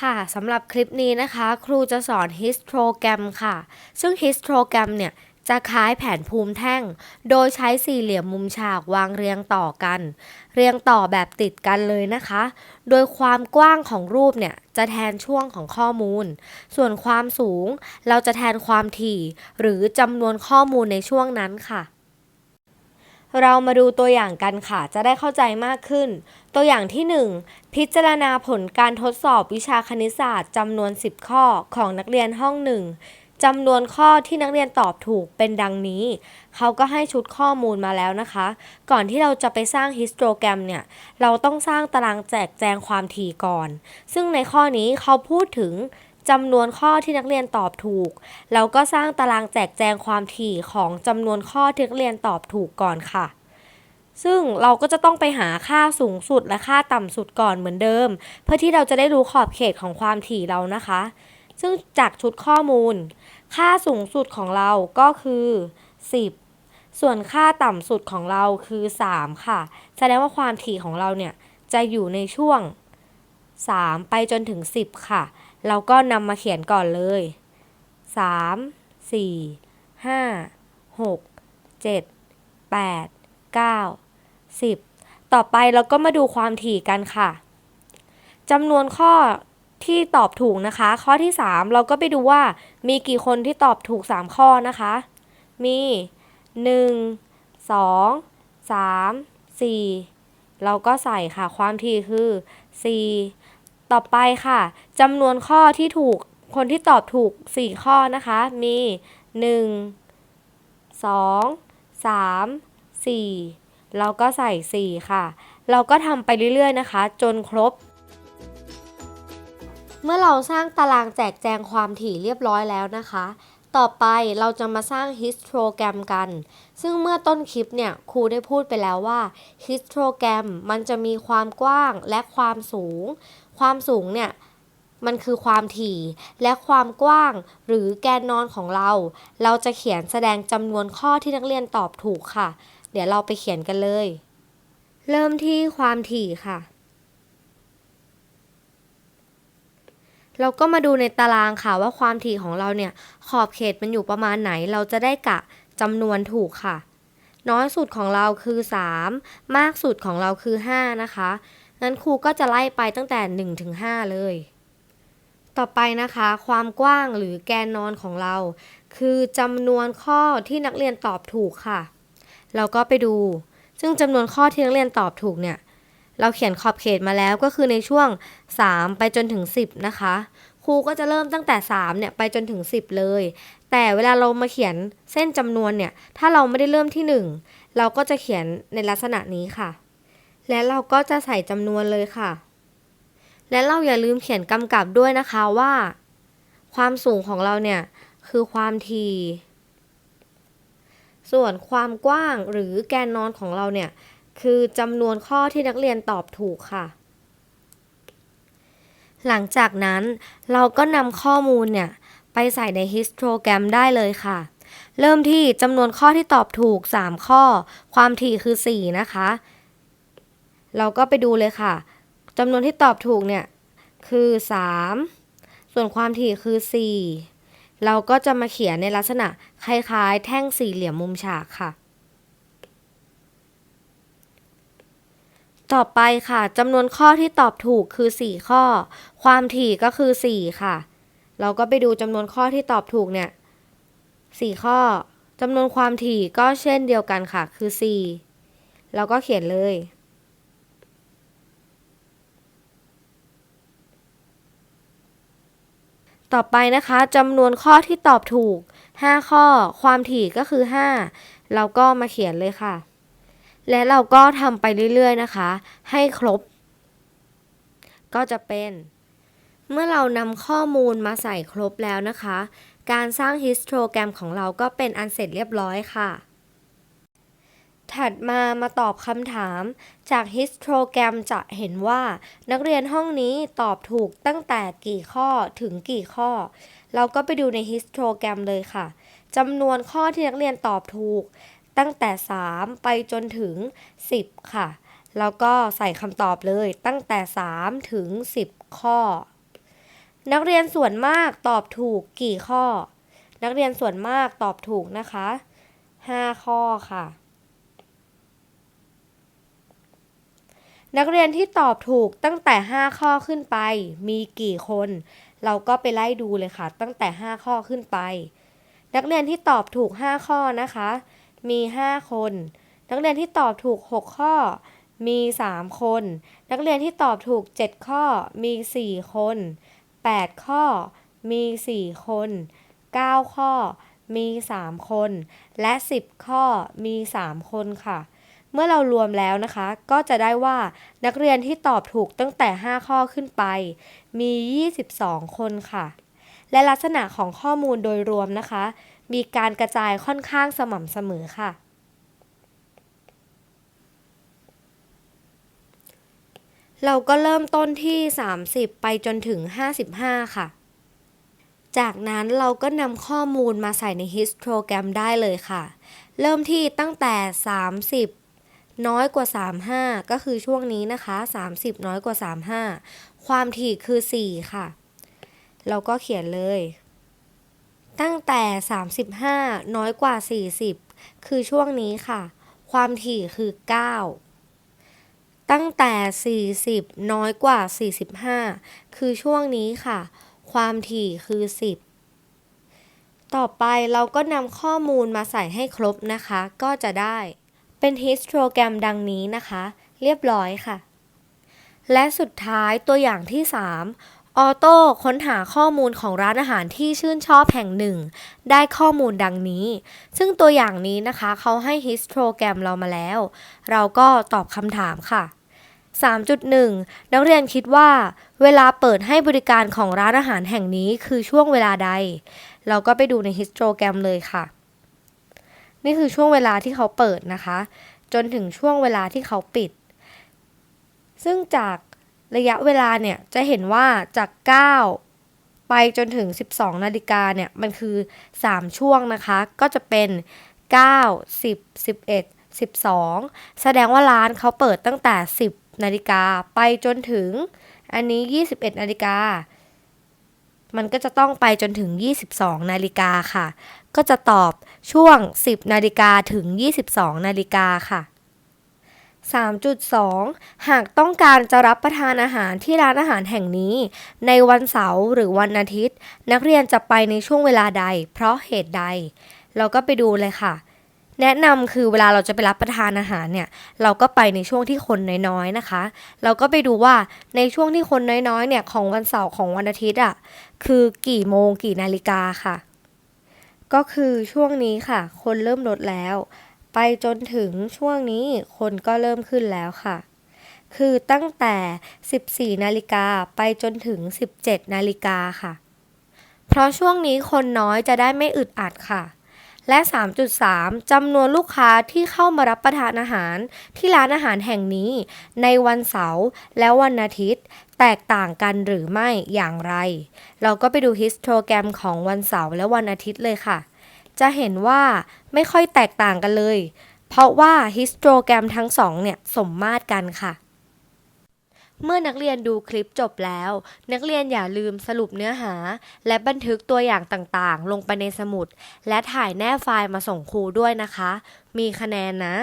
ค่ะสำหรับคลิปนี้นะคะ ครูจะสอน histogram ค่ะ ซึ่ง histogram เนี่ยจะคล้ายแผนภูมิแท่ง โดยใช้สี่เหลี่ยมมุมฉากวางเรียงต่อกัน เรียงต่อแบบติดกันเลยนะคะ โดยความกว้างของรูปเนี่ยจะแทนช่วงของข้อมูล ส่วนความสูงเราจะแทนความถี่ หรือจำนวนข้อมูลในช่วงนั้นค่ะ เรามาดูตัวอย่างกันค่ะ จะได้เข้าใจมากขึ้น ตัวอย่างที่ 1 พิจารณาผลการทดสอบวิชาคณิตศาสตร์จำนวน 10 ข้อของนักเรียนห้องหนึ่งจำนวนข้อที่นักเรียนตอบถูกเป็นดังนี้ เขาก็ให้ชุดข้อมูลมาแล้วนะคะ ก่อนที่เราจะไปสร้างฮิสโตรแกรมเนี่ย เราต้องสร้างตารางแจกแจงความถี่ก่อน ซึ่งในข้อนี้เขาพูดถึง จำนวนข้อที่นักเรียนตอบถูก แล้วก็สร้างตารางแจกแจงความถี่ของจำนวนข้อที่นักเรียนตอบถูกก่อนค่ะ ซึ่งเราก็จะต้องไปหาค่าสูงสุดและค่าต่ำสุดก่อนเหมือนเดิม เพื่อที่เราจะได้รู้ขอบเขตของความถี่เรานะคะ ซึ่งจากชุดข้อมูล ค่าสูงสุดของเราก็คือ 10ส่วนค่าต่ำสุดของเราคือ 3 ค่ะ แสดงว่าความถี่ของเราเนี่ย จะอยู่ในช่วง 3 ไปจนถึง 10 ค่ะ เราก็นำมาเขียนก่อนเลย 3 4 5 6 7 8 9 10 ต่อไปเราก็มาดูความถี่กันค่ะจำนวนข้อที่ตอบถูกนะคะ ข้อที่ 3 เราก็ไปดูว่ามีกี่คนที่ตอบถูก 3 ข้อนะคะ มี 1 2 3 4 เราก็ใส่ค่ะความถี่คือ 4 ต่อไปค่ะจำนวนข้อที่ถูกคนที่ตอบถูก 4 ข้อนะคะ มี 1 2 3 4 เราก็ใส่ 4 ค่ะ เราก็ทำไปเรื่อยๆนะคะ จนครบ เมื่อเราสร้างตารางแจกแจงความถี่เรียบร้อยแล้วนะคะ ต่อไปเราจะมาสร้างฮิสโตรแกรมกัน ซึ่งเมื่อต้นคลิปเนี่ยครูได้พูดไปแล้วว่าฮิสโตรแกรมมันจะมีความกว้างและความสูง ความสูงเนี่ยมันคือความถี่และความกว้างหรือแกนนอนของเรา เราจะเขียนแสดงจำนวนข้อที่นักเรียนตอบถูกค่ะ เดี๋ยวเราไปเขียนกันเลย เริ่มที่ความถี่ค่ะ เราก็มาดูในตารางค่ะว่าความถี่ของเราเนี่ย ขอบเขตมันอยู่ประมาณไหน เราจะได้กะจำนวนถูกค่ะ น้อยสุดของเราคือ 3 มากสุดของเราคือ 5 นะคะงั้นครูก็จะไล่ไปตั้งแต่1ถึง5เลย ต่อไปนะคะ ความกว้างหรือแกนนอนของเรา คือจำนวนข้อที่นักเรียนตอบถูกค่ะ เราก็ไปดู ซึ่งจำนวนข้อที่นักเรียนตอบถูกเนี่ย เราเขียนขอบเขตมาแล้วก็คือในช่วง 3 ไปจนถึง 10 นะคะ ครูก็จะเริ่มตั้งแต่ 3 เนี่ย ไปจนถึง 10 เลย แต่เวลาเรามาเขียนเส้นจำนวนเนี่ย ถ้าเราไม่ได้เริ่มที่ 1 เราก็จะเขียนในลักษณะนี้ค่ะ และเราก็จะใส่จำนวนเลยค่ะ และเราอย่าลืมเขียนกำกับด้วยนะคะว่า ความสูงของเราเนี่ย คือความถี่ส่วนความกว้างหรือแกนนอนของเราเนี่ย คือจำนวนข้อที่นักเรียนตอบถูกค่ะ หลังจากนั้นเราก็นำข้อมูลเนี่ย ไปใส่ในฮิสโตรแกรมได้เลยค่ะ เริ่มที่จำนวนข้อที่ตอบถูก 3 ข้อ ความถี่คือ 4 นะคะ เราก็ไปดูเลยค่ะจำนวนที่ตอบถูกเนี่ย คือ 3 ส่วนความถี่คือ 4 เราก็จะมาเขียนในลักษณะคล้ายๆ แท่งสี่เหลี่ยมมุมฉากค่ะ ต่อไปค่ะจำนวนข้อที่ตอบถูกคือ 4 ข้อ ความถี่ก็คือ 4 ค่ะ เราก็ไปดูจำนวนข้อที่ตอบถูกเนี่ย4ข้อจำนวนความถี่ก็เช่นเดียวกันค่ะ คือ 4 เราก็เขียนเลย ต่อไปนะคะจำนวนข้อที่ตอบถูก 5 ข้อ ความถี่ก็คือ 5 เราก็มาเขียนเลยค่ะ และเราก็ทำไปเรื่อยๆนะคะ ให้ครบ ก็จะเป็น เมื่อเรานำข้อมูลมาใส่ครบแล้วนะคะ การสร้างฮิสโตรแกรมของเราก็เป็นอันเสร็จเรียบร้อยค่ะ ถัดมามาตอบคำถามจากฮิสโตรแกรมจะเห็นว่า นักเรียนห้องนี้ตอบถูกตั้งแต่กี่ข้อถึงกี่ข้อ เราก็ไปดูในฮิสโตรแกรมเลยค่ะจำนวนข้อที่นักเรียนตอบถูก ตั้งแต่ 3 ไปจนถึง 10 ค่ะ แล้วก็ใส่คำตอบเลยตั้งแต่ 3 ถึง 10 ข้อ นักเรียนส่วนมากตอบถูกกี่ข้อ นักเรียนส่วนมากตอบถูกนะคะ 5 ข้อค่ะ นักเรียนที่ตอบถูกตั้งแต่ 5 ข้อขึ้นไป มีกี่คน เราก็ไปไล่ดูเลยค่ะ ตั้งแต่ 5 ข้อขึ้นไป นักเรียนที่ตอบถูก 5 ข้อนะคะ มี 5 คน นักเรียนที่ตอบถูก 6 ข้อ มี 3 คน นักเรียนที่ตอบถูก 7 ข้อ มี 4 คน 8 ข้อ มี 4 คน 9 ข้อ มี 3 คน และ 10 ข้อ มี 3 คนค่ะเมื่อเรารวมแล้วนะคะ ก็จะได้ว่านักเรียนที่ตอบถูกตั้งแต่ 5 ข้อขึ้นไป มี 22 คนค่ะ และลักษณะของข้อมูลโดยรวมนะคะ มีการกระจายค่อนข้างสม่ำเสมอค่ะ เราก็เริ่มต้นที่ 30 ไปจนถึง 55 ค่ะ จากนั้นเราก็นำข้อมูลมาใส่ใน histogram ได้เลยค่ะ เริ่มที่ตั้งแต่ 30น้อยกว่า 35 ก็คือช่วงนี้นะคะ 30 น้อยกว่า 35 ความถี่คือ 4 ค่ะ เราก็เขียนเลย ตั้งแต่ 35 น้อยกว่า 40 คือช่วงนี้ค่ะ ความถี่คือ 9 ตั้งแต่ 40 น้อยกว่า 45 คือช่วงนี้ค่ะ ความถี่คือ 10 ต่อไปเราก็นำข้อมูลมาใส่ให้ครบนะคะ ก็จะได้เป็น histogram ดังนี้นะคะ เรียบร้อยค่ะ และสุดท้ายตัวอย่างที่ 3 ออโต้ค้นหาข้อมูลของร้านอาหารที่ชื่นชอบแห่งหนึ่ง ได้ข้อมูลดังนี้ ซึ่งตัวอย่างนี้นะคะเขาให้ histogram เรามาแล้ว เราก็ตอบคำถามค่ะ 3.1 นักเรียนคิดว่า เวลาเปิดให้บริการของร้านอาหารแห่งนี้คือช่วงเวลาใด เราก็ไปดูใน histogram เลยค่ะ นี่คือช่วงเวลาที่เขาเปิดนะคะ จนถึงช่วงเวลาที่เขาปิด ซึ่งจาก ระยะเวลาเนี่ยจะเห็นว่าจาก 9 ไปจนถึง 12 นาฬิกาเนี่ยมันคือ 3 ช่วงนะคะ ก็จะเป็น 9 10 11 12 แสดงว่าร้านเขาเปิดตั้งแต่ 10 นาฬิกาไปจนถึงอันนี้ 21 นาฬิกา มันก็จะต้องไปจนถึง 22 นาฬิกาค่ะ ก็จะตอบช่วง 10 นาฬิกาถึง 22 นาฬิกาค่ะ 3.2 หากต้องการจะรับประทานอาหารที่ร้านอาหารแห่งนี้ ในวันเสาร์หรือวันอาทิตย์ นักเรียนจะไปในช่วงเวลาใด เพราะเหตุใด เราก็ไปดูเลยค่ะ แนะนำคือเวลาเราจะไปรับประทานอาหารเนี่ย เราก็ไปในช่วงที่คนน้อยๆนะคะ เราก็ไปดูว่าในช่วงที่คนน้อยๆเนี่ยของวันเสาร์ของวันอาทิตย์อะคือกี่โมงกี่นาฬิกาค่ะ ก็คือช่วงนี้ค่ะ คนเริ่มลดแล้ว ไปจนถึงช่วงนี้คนก็เริ่มขึ้นแล้วค่ะ คือตั้งแต่ 14 นาฬิกาไปจนถึง 17 นาฬิกาค่ะ เพราะช่วงนี้คนน้อยจะได้ไม่อึดอัดค่ะ และ 3.3 จำนวนลูกค้าที่เข้ามารับประทานอาหารที่ร้านอาหารแห่งนี้ ในวันเสาร์และวันอาทิตย์ แตกต่างกันหรือไม่อย่างไร เราก็ไปดู histogram ของวันเสาร์และวันอาทิตย์เลยค่ะ จะเห็นว่าไม่ค่อยแตกต่างกันเลย เพราะว่าฮิสโตรแกรมทั้งสองเนี่ยสมมาตรกันค่ะ เมื่อนักเรียนดูคลิปจบแล้ว นักเรียนอย่าลืมสรุปเนื้อหา และบันทึกตัวอย่างต่างๆ ลงไปในสมุด และถ่ายแนบไฟล์มาส่งครูด้วยนะคะ มีคะแนนนะ